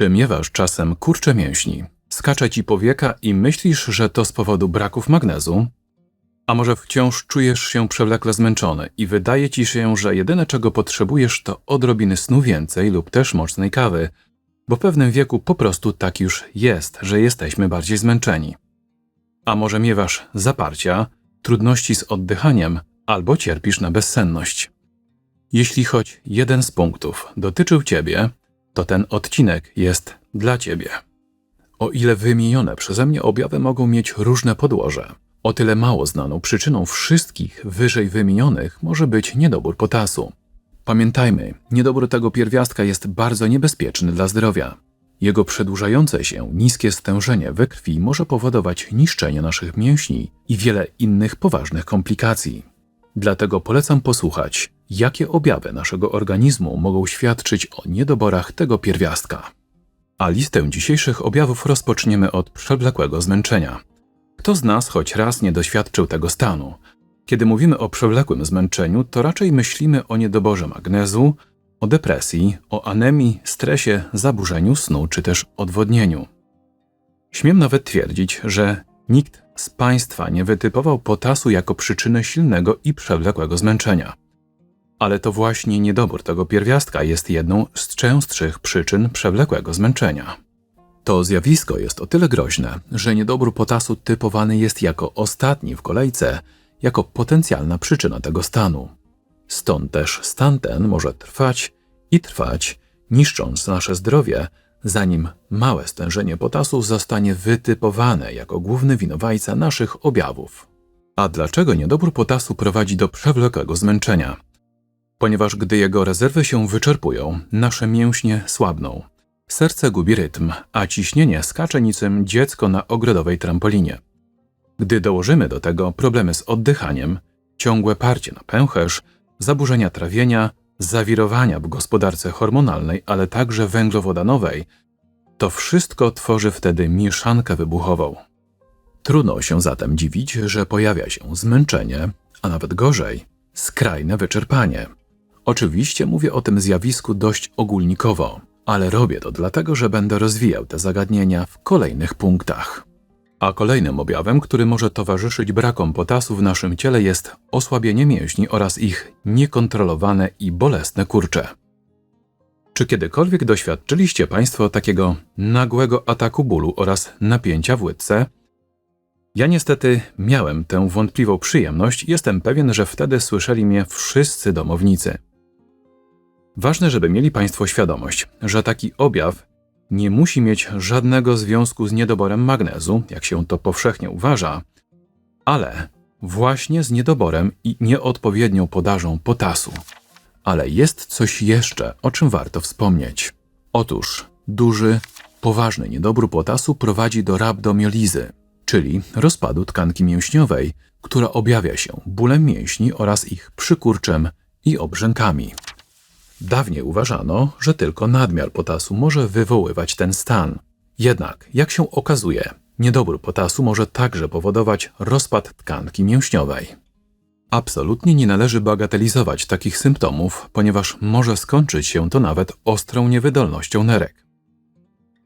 Czy miewasz czasem kurcze mięśni? Skacze ci powieka i myślisz, że to z powodu braków magnezu? A może wciąż czujesz się przewlekle zmęczony i wydaje ci się, że jedyne czego potrzebujesz to odrobiny snu więcej lub też mocnej kawy, bo w pewnym wieku po prostu tak już jest, że jesteśmy bardziej zmęczeni. A może miewasz zaparcia, trudności z oddychaniem albo cierpisz na bezsenność. Jeśli choć jeden z punktów dotyczył Ciebie, to ten odcinek jest dla Ciebie. O ile wymienione przeze mnie objawy mogą mieć różne podłoże, o tyle mało znaną przyczyną wszystkich wyżej wymienionych może być niedobór potasu. Pamiętajmy, niedobór tego pierwiastka jest bardzo niebezpieczny dla zdrowia. Jego przedłużające się niskie stężenie we krwi może powodować niszczenie naszych mięśni i wiele innych poważnych komplikacji. Dlatego polecam posłuchać, jakie objawy naszego organizmu mogą świadczyć o niedoborach tego pierwiastka. A listę dzisiejszych objawów rozpoczniemy od przewlekłego zmęczenia. Kto z nas choć raz nie doświadczył tego stanu? Kiedy mówimy o przewlekłym zmęczeniu, to raczej myślimy o niedoborze magnezu, o depresji, o anemii, stresie, zaburzeniu snu czy też odwodnieniu. Śmiem nawet twierdzić, że nikt z Państwa nie wytypował potasu jako przyczynę silnego i przewlekłego zmęczenia. Ale to właśnie niedobór tego pierwiastka jest jedną z częstszych przyczyn przewlekłego zmęczenia. To zjawisko jest o tyle groźne, że niedobór potasu typowany jest jako ostatni w kolejce, jako potencjalna przyczyna tego stanu. Stąd też stan ten może trwać i trwać, niszcząc nasze zdrowie, zanim małe stężenie potasu zostanie wytypowane jako główny winowajca naszych objawów. A dlaczego niedobór potasu prowadzi do przewlekłego zmęczenia? Ponieważ gdy jego rezerwy się wyczerpują, nasze mięśnie słabną. Serce gubi rytm, a ciśnienie skacze niczym dziecko na ogrodowej trampolinie. Gdy dołożymy do tego problemy z oddychaniem, ciągłe parcie na pęcherz, zaburzenia trawienia, zawirowania w gospodarce hormonalnej, ale także węglowodanowej, to wszystko tworzy wtedy mieszankę wybuchową. Trudno się zatem dziwić, że pojawia się zmęczenie, a nawet gorzej, skrajne wyczerpanie. Oczywiście mówię o tym zjawisku dość ogólnikowo, ale robię to dlatego, że będę rozwijał te zagadnienia w kolejnych punktach. A kolejnym objawem, który może towarzyszyć brakom potasu w naszym ciele jest osłabienie mięśni oraz ich niekontrolowane i bolesne kurcze. Czy kiedykolwiek doświadczyliście Państwo takiego nagłego ataku bólu oraz napięcia w łydce? Ja niestety miałem tę wątpliwą przyjemność i jestem pewien, że wtedy słyszeli mnie wszyscy domownicy. Ważne, żeby mieli Państwo świadomość, że taki objaw nie musi mieć żadnego związku z niedoborem magnezu, jak się to powszechnie uważa, ale właśnie z niedoborem i nieodpowiednią podażą potasu. Ale jest coś jeszcze, o czym warto wspomnieć. Otóż duży, poważny niedobór potasu prowadzi do rabdomiolizy, czyli rozpadu tkanki mięśniowej, która objawia się bólem mięśni oraz ich przykurczem i obrzękami. Dawniej uważano, że tylko nadmiar potasu może wywoływać ten stan. Jednak, jak się okazuje, niedobór potasu może także powodować rozpad tkanki mięśniowej. Absolutnie nie należy bagatelizować takich symptomów, ponieważ może skończyć się to nawet ostrą niewydolnością nerek.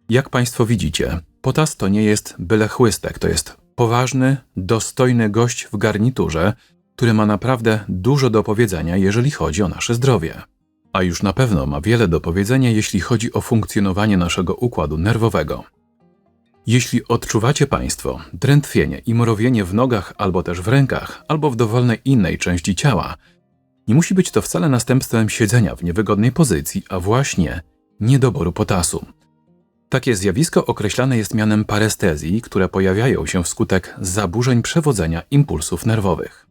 Jak Państwo widzicie, potas to nie jest byle chłystek, to jest poważny, dostojny gość w garniturze, który ma naprawdę dużo do powiedzenia, jeżeli chodzi o nasze zdrowie a już na pewno ma wiele do powiedzenia, jeśli chodzi o funkcjonowanie naszego układu nerwowego. Jeśli odczuwacie Państwo drętwienie i mrowienie w nogach albo też w rękach, albo w dowolnej innej części ciała, nie musi być to wcale następstwem siedzenia w niewygodnej pozycji, a właśnie niedoboru potasu. Takie zjawisko określane jest mianem parestezji, które pojawiają się wskutek zaburzeń przewodzenia impulsów nerwowych.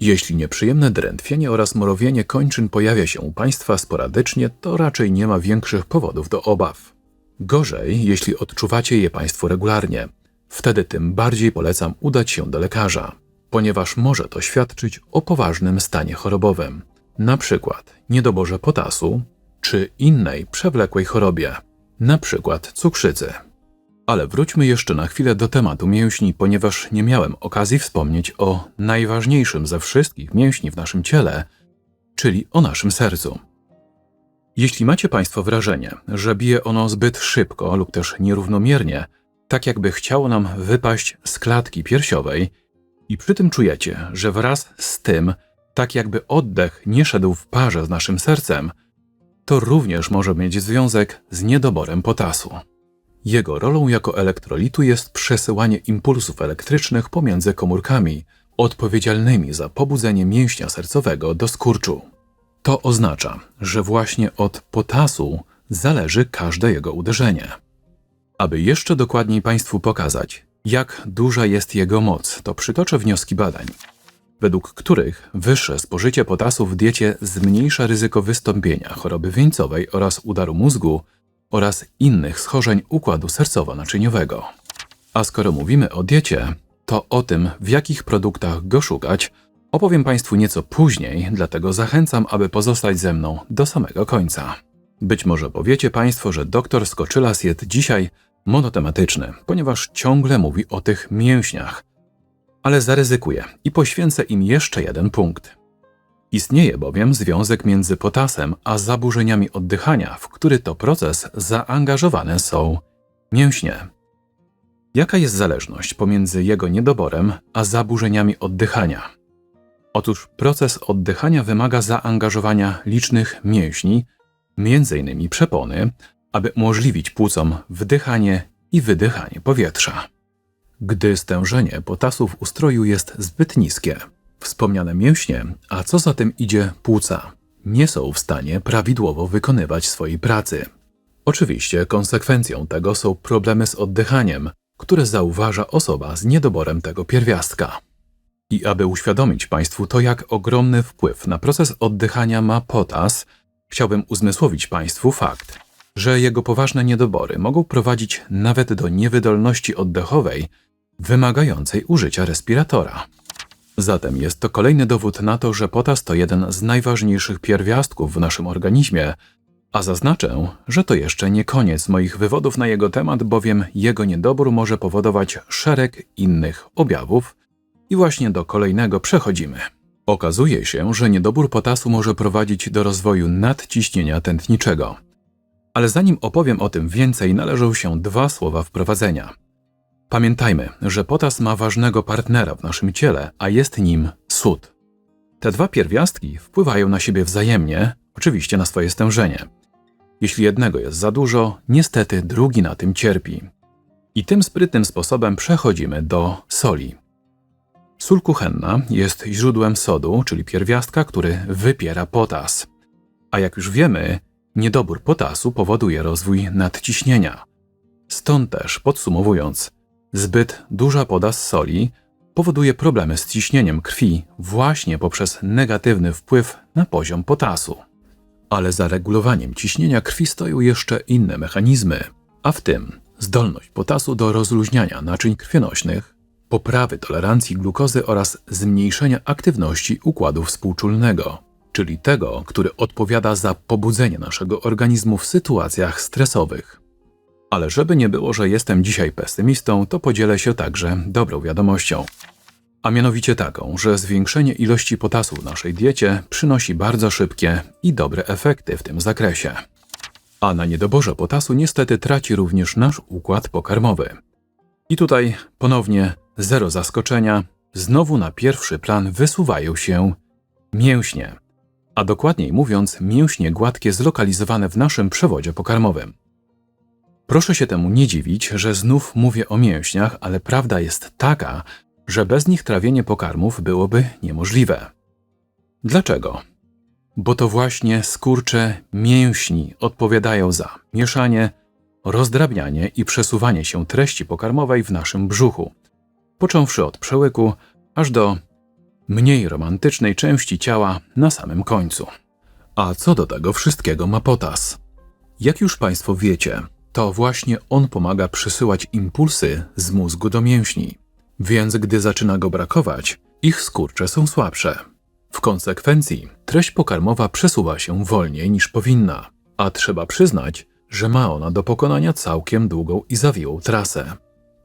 Jeśli nieprzyjemne drętwienie oraz mrowienie kończyn pojawia się u Państwa sporadycznie, to raczej nie ma większych powodów do obaw. Gorzej, jeśli odczuwacie je Państwo regularnie. Wtedy tym bardziej polecam udać się do lekarza, ponieważ może to świadczyć o poważnym stanie chorobowym, na przykład niedoborze potasu czy innej przewlekłej chorobie, na przykład cukrzycy. Ale wróćmy jeszcze na chwilę do tematu mięśni, ponieważ nie miałem okazji wspomnieć o najważniejszym ze wszystkich mięśni w naszym ciele, czyli o naszym sercu. Jeśli macie Państwo wrażenie, że bije ono zbyt szybko lub też nierównomiernie, tak jakby chciało nam wypaść z klatki piersiowej, i przy tym czujecie, że wraz z tym, tak jakby oddech nie szedł w parze z naszym sercem, to również może mieć związek z niedoborem potasu. Jego rolą jako elektrolitu jest przesyłanie impulsów elektrycznych pomiędzy komórkami odpowiedzialnymi za pobudzenie mięśnia sercowego do skurczu. To oznacza, że właśnie od potasu zależy każde jego uderzenie. Aby jeszcze dokładniej Państwu pokazać, jak duża jest jego moc, to przytoczę wnioski badań, według których wyższe spożycie potasu w diecie zmniejsza ryzyko wystąpienia choroby wieńcowej oraz udaru mózgu oraz innych schorzeń układu sercowo-naczyniowego. A skoro mówimy o diecie, to o tym, w jakich produktach go szukać, opowiem Państwu nieco później, dlatego zachęcam, aby pozostać ze mną do samego końca. Być może powiecie Państwo, że dr Skoczylas jest dzisiaj monotematyczny, ponieważ ciągle mówi o tych mięśniach. Ale zaryzykuję i poświęcę im jeszcze jeden punkt. Istnieje bowiem związek między potasem a zaburzeniami oddychania, w który to proces zaangażowane są mięśnie. Jaka jest zależność pomiędzy jego niedoborem a zaburzeniami oddychania? Otóż proces oddychania wymaga zaangażowania licznych mięśni, m.in. przepony, aby umożliwić płucom wdychanie i wydychanie powietrza. Gdy stężenie potasu w ustroju jest zbyt niskie, wspomniane mięśnie, a co za tym idzie płuca, nie są w stanie prawidłowo wykonywać swojej pracy. Oczywiście konsekwencją tego są problemy z oddychaniem, które zauważa osoba z niedoborem tego pierwiastka. I aby uświadomić Państwu to, jak ogromny wpływ na proces oddychania ma potas, chciałbym uzmysłowić Państwu fakt, że jego poważne niedobory mogą prowadzić nawet do niewydolności oddechowej wymagającej użycia respiratora. Zatem jest to kolejny dowód na to, że potas to jeden z najważniejszych pierwiastków w naszym organizmie, a zaznaczę, że to jeszcze nie koniec moich wywodów na jego temat, bowiem jego niedobór może powodować szereg innych objawów i właśnie do kolejnego przechodzimy. Okazuje się, że niedobór potasu może prowadzić do rozwoju nadciśnienia tętniczego. Ale zanim opowiem o tym więcej, należą się dwa słowa wprowadzenia. Pamiętajmy, że potas ma ważnego partnera w naszym ciele, a jest nim sód. Te dwa pierwiastki wpływają na siebie wzajemnie, oczywiście na swoje stężenie. Jeśli jednego jest za dużo, niestety drugi na tym cierpi. I tym sprytnym sposobem przechodzimy do soli. Sól kuchenna jest źródłem sodu, czyli pierwiastka, który wypiera potas. A jak już wiemy, niedobór potasu powoduje rozwój nadciśnienia. Stąd też, podsumowując, zbyt duża podaż soli powoduje problemy z ciśnieniem krwi właśnie poprzez negatywny wpływ na poziom potasu. Ale za regulowaniem ciśnienia krwi stoją jeszcze inne mechanizmy, a w tym zdolność potasu do rozluźniania naczyń krwionośnych, poprawy tolerancji glukozy oraz zmniejszenia aktywności układu współczulnego, czyli tego, który odpowiada za pobudzenie naszego organizmu w sytuacjach stresowych. Ale żeby nie było, że jestem dzisiaj pesymistą, to podzielę się także dobrą wiadomością. A mianowicie taką, że zwiększenie ilości potasu w naszej diecie przynosi bardzo szybkie i dobre efekty w tym zakresie. A na niedoborze potasu niestety traci również nasz układ pokarmowy. I tutaj ponownie zero zaskoczenia, znowu na pierwszy plan wysuwają się mięśnie, a dokładniej mówiąc, mięśnie gładkie zlokalizowane w naszym przewodzie pokarmowym. Proszę się temu nie dziwić, że znów mówię o mięśniach, ale prawda jest taka, że bez nich trawienie pokarmów byłoby niemożliwe. Dlaczego? Bo to właśnie skurcze mięśni odpowiadają za mieszanie, rozdrabnianie i przesuwanie się treści pokarmowej w naszym brzuchu, począwszy od przełyku aż do mniej romantycznej części ciała na samym końcu. A co do tego wszystkiego ma potas? Jak już Państwo wiecie, to właśnie on pomaga przesyłać impulsy z mózgu do mięśni, więc gdy zaczyna go brakować, ich skurcze są słabsze. W konsekwencji treść pokarmowa przesuwa się wolniej niż powinna, a trzeba przyznać, że ma ona do pokonania całkiem długą i zawiłą trasę.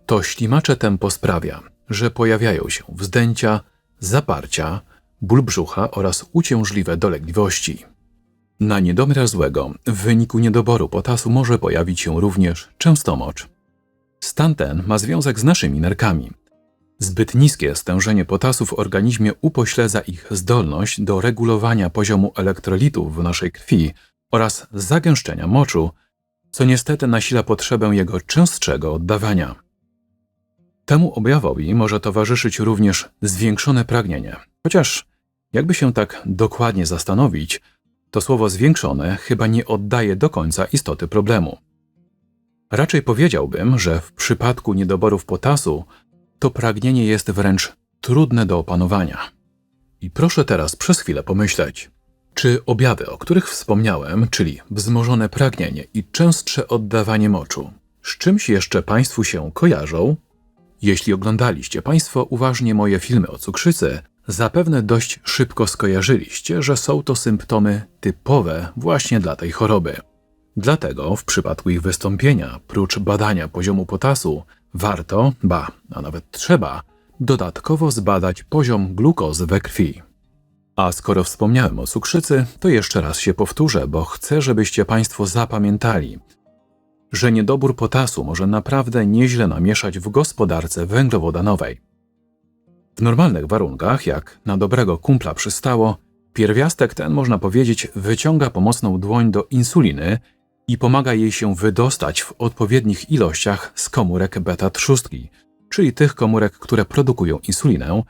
To ślimacze tempo sprawia, że pojawiają się wzdęcia, zaparcia, ból brzucha oraz uciążliwe dolegliwości. Na niedomiar złego w wyniku niedoboru potasu może pojawić się również częstomocz. Stan ten ma związek z naszymi nerkami. Zbyt niskie stężenie potasu w organizmie upośledza ich zdolność do regulowania poziomu elektrolitów w naszej krwi oraz zagęszczenia moczu, co niestety nasila potrzebę jego częstszego oddawania. Temu objawowi może towarzyszyć również zwiększone pragnienie, chociaż jakby się tak dokładnie zastanowić, to słowo zwiększone chyba nie oddaje do końca istoty problemu. Raczej powiedziałbym, że w przypadku niedoborów potasu to pragnienie jest wręcz trudne do opanowania. I proszę teraz przez chwilę pomyśleć, czy objawy, o których wspomniałem, czyli wzmożone pragnienie i częstsze oddawanie moczu, z czymś jeszcze Państwu się kojarzą? Jeśli oglądaliście Państwo uważnie moje filmy o cukrzycy, zapewne dość szybko skojarzyliście, że są to symptomy typowe właśnie dla tej choroby. Dlatego w przypadku ich wystąpienia, prócz badania poziomu potasu, warto, ba, a nawet trzeba, dodatkowo zbadać poziom glukozy we krwi. A skoro wspomniałem o cukrzycy, to jeszcze raz się powtórzę, bo chcę, żebyście Państwo zapamiętali, że niedobór potasu może naprawdę nieźle namieszać w gospodarce węglowodanowej. W normalnych warunkach, jak na dobrego kumpla przystało, pierwiastek ten, można powiedzieć, wyciąga pomocną dłoń do insuliny i pomaga jej się wydostać w odpowiednich ilościach z komórek beta-trzustki, czyli tych komórek, które produkują insulinę,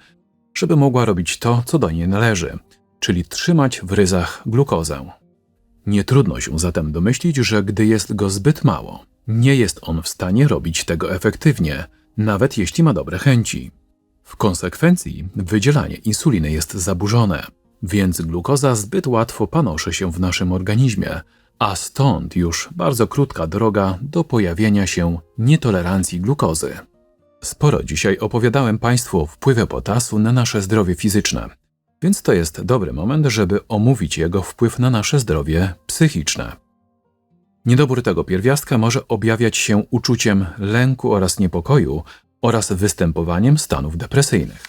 żeby mogła robić to, co do niej należy, czyli trzymać w ryzach glukozę. Nie trudno się zatem domyślić, że gdy jest go zbyt mało, nie jest on w stanie robić tego efektywnie, nawet jeśli ma dobre chęci. W konsekwencji wydzielanie insuliny jest zaburzone, więc glukoza zbyt łatwo panoszy się w naszym organizmie, a stąd już bardzo krótka droga do pojawienia się nietolerancji glukozy. Sporo dzisiaj opowiadałem Państwu o wpływie potasu na nasze zdrowie fizyczne, więc to jest dobry moment, żeby omówić jego wpływ na nasze zdrowie psychiczne. Niedobór tego pierwiastka może objawiać się uczuciem lęku oraz niepokoju oraz występowaniem stanów depresyjnych.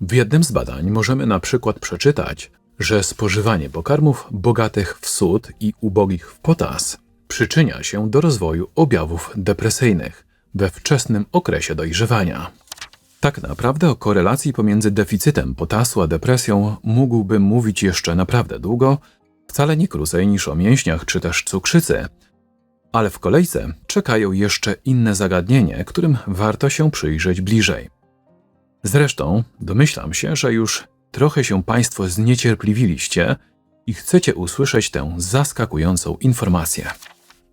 W jednym z badań możemy na przykład przeczytać, że spożywanie pokarmów bogatych w sód i ubogich w potas przyczynia się do rozwoju objawów depresyjnych we wczesnym okresie dojrzewania. Tak naprawdę o korelacji pomiędzy deficytem potasu a depresją mógłbym mówić jeszcze naprawdę długo, wcale nie krócej niż o mięśniach czy też cukrzycy, ale w kolejce czekają jeszcze inne zagadnienie, którym warto się przyjrzeć bliżej. Zresztą domyślam się, że już trochę się Państwo zniecierpliwiliście i chcecie usłyszeć tę zaskakującą informację.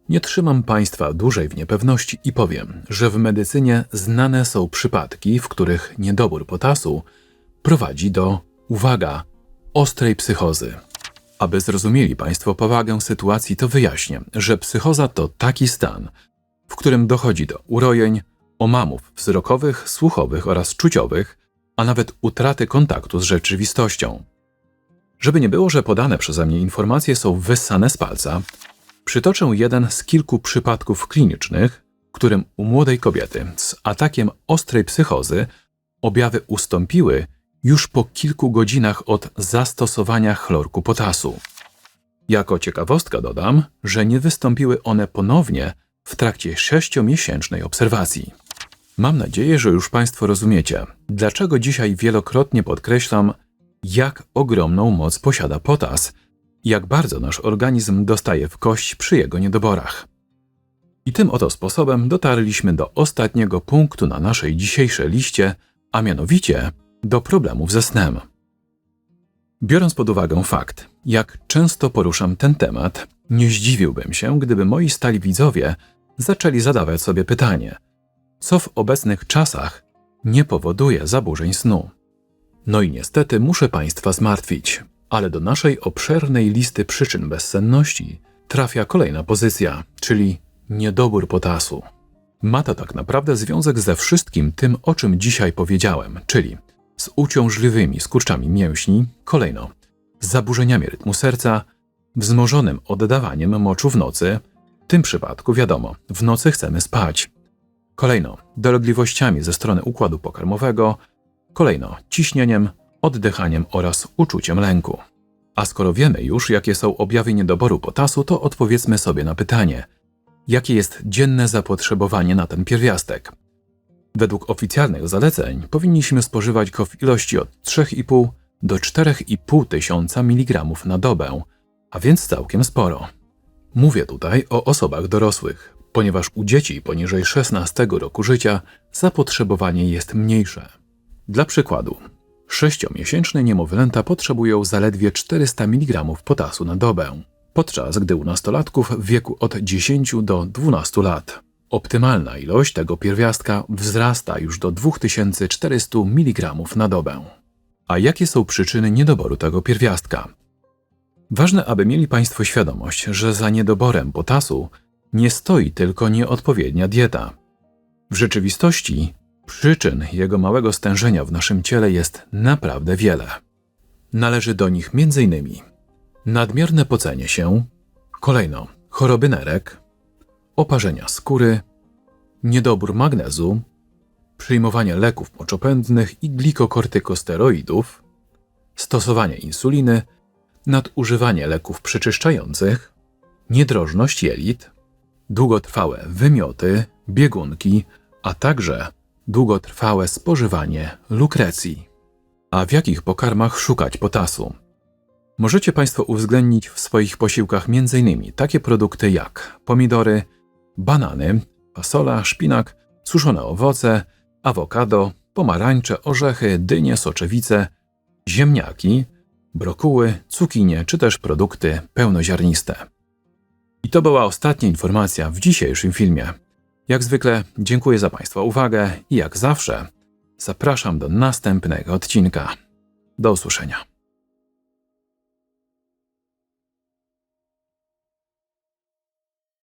Nie trzymam Państwa dłużej w niepewności i powiem, że w medycynie znane są przypadki, w których niedobór potasu prowadzi do, uwaga, ostrej psychozy. Aby zrozumieli Państwo powagę sytuacji, to wyjaśnię, że psychoza to taki stan, w którym dochodzi do urojeń, omamów wzrokowych, słuchowych oraz czuciowych, a nawet utraty kontaktu z rzeczywistością. Żeby nie było, że podane przeze mnie informacje są wyssane z palca, przytoczę jeden z kilku przypadków klinicznych, w którym u młodej kobiety z atakiem ostrej psychozy objawy ustąpiły już po kilku godzinach od zastosowania chlorku potasu. Jako ciekawostka dodam, że nie wystąpiły one ponownie w trakcie sześciomiesięcznej obserwacji. Mam nadzieję, że już Państwo rozumiecie, dlaczego dzisiaj wielokrotnie podkreślam, jak ogromną moc posiada potas jak bardzo nasz organizm dostaje w kość przy jego niedoborach. I tym oto sposobem dotarliśmy do ostatniego punktu na naszej dzisiejszej liście, a mianowicie do problemów ze snem. Biorąc pod uwagę fakt, jak często poruszam ten temat, nie zdziwiłbym się, gdyby moi stali widzowie zaczęli zadawać sobie pytanie, co w obecnych czasach nie powoduje zaburzeń snu. No i niestety muszę Państwa zmartwić, ale do naszej obszernej listy przyczyn bezsenności trafia kolejna pozycja, czyli niedobór potasu. Ma to tak naprawdę związek ze wszystkim tym, o czym dzisiaj powiedziałem, czyli z uciążliwymi skurczami mięśni, kolejno z zaburzeniami rytmu serca, wzmożonym oddawaniem moczu w nocy, w tym przypadku wiadomo, w nocy chcemy spać. Kolejno dolegliwościami ze strony układu pokarmowego, kolejno ciśnieniem, oddychaniem oraz uczuciem lęku. A skoro wiemy już, jakie są objawy niedoboru potasu, to odpowiedzmy sobie na pytanie: jakie jest dzienne zapotrzebowanie na ten pierwiastek? Według oficjalnych zaleceń powinniśmy spożywać go w ilości od 3,5 do 4,5 tysiąca mg na dobę, a więc całkiem sporo. Mówię tutaj o osobach dorosłych, ponieważ u dzieci poniżej 16 roku życia zapotrzebowanie jest mniejsze. Dla przykładu, 6-miesięczne niemowlęta potrzebują zaledwie 400 mg potasu na dobę, podczas gdy u nastolatków w wieku od 10 do 12 lat optymalna ilość tego pierwiastka wzrasta już do 2400 mg na dobę. A jakie są przyczyny niedoboru tego pierwiastka? Ważne, aby mieli Państwo świadomość, że za niedoborem potasu nie stoi tylko nieodpowiednia dieta. W rzeczywistości przyczyn jego małego stężenia w naszym ciele jest naprawdę wiele. Należy do nich m.in. nadmierne pocenie się, kolejno choroby nerek, oparzenia skóry, niedobór magnezu, przyjmowanie leków moczopędnych i glikokortykosteroidów, stosowanie insuliny, nadużywanie leków przeczyszczających, niedrożność jelit, długotrwałe wymioty, biegunki, a także długotrwałe spożywanie lukrecji. A w jakich pokarmach szukać potasu? Możecie Państwo uwzględnić w swoich posiłkach m.in. takie produkty jak pomidory, banany, fasola, szpinak, suszone owoce, awokado, pomarańcze, orzechy, dynie, soczewice, ziemniaki, brokuły, cukinie czy też produkty pełnoziarniste. I to była ostatnia informacja w dzisiejszym filmie. Jak zwykle dziękuję za Państwa uwagę i jak zawsze zapraszam do następnego odcinka. Do usłyszenia.